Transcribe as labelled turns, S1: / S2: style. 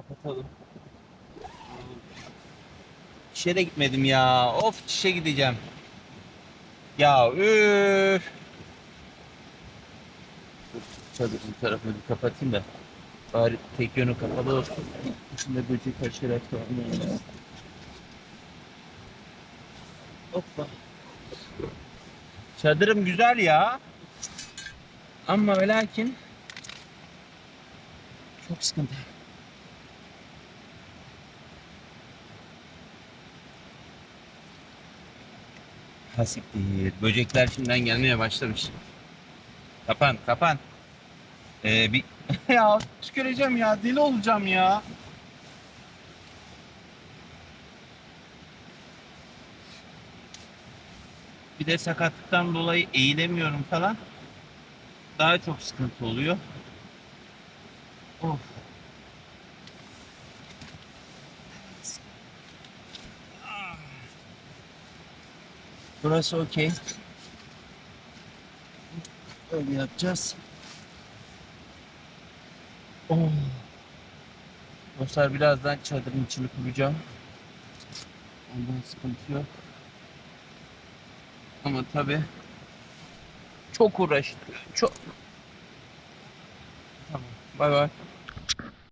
S1: kapatalım. İşe de gitmedim ya. Of işe gideceğim. Ya üf. Çadırın tarafını bir kapatayım da. Bari tek yönü kapalı olsun. Dışında böcek açarak da olmayacak. Hoppa. Çadırım güzel ya. Ama ve lakin çok sıkıntı. Ha siktir. Böcekler şimdiden gelmeye başlamış. Kapan, kapan. Ee, bir... ya tüküreceğim ya, deli olacağım ya. Bir de sakatlıktan dolayı eğilemiyorum falan. Daha çok sıkıntı oluyor. Of. Burası okey. Öyle yapacağız. Oh. Dostlar birazdan çadırın içini kuracağım. Ondan sıkıntı yok. Ama tabi çok uğraştı. Çok. Tamam. Bay bay.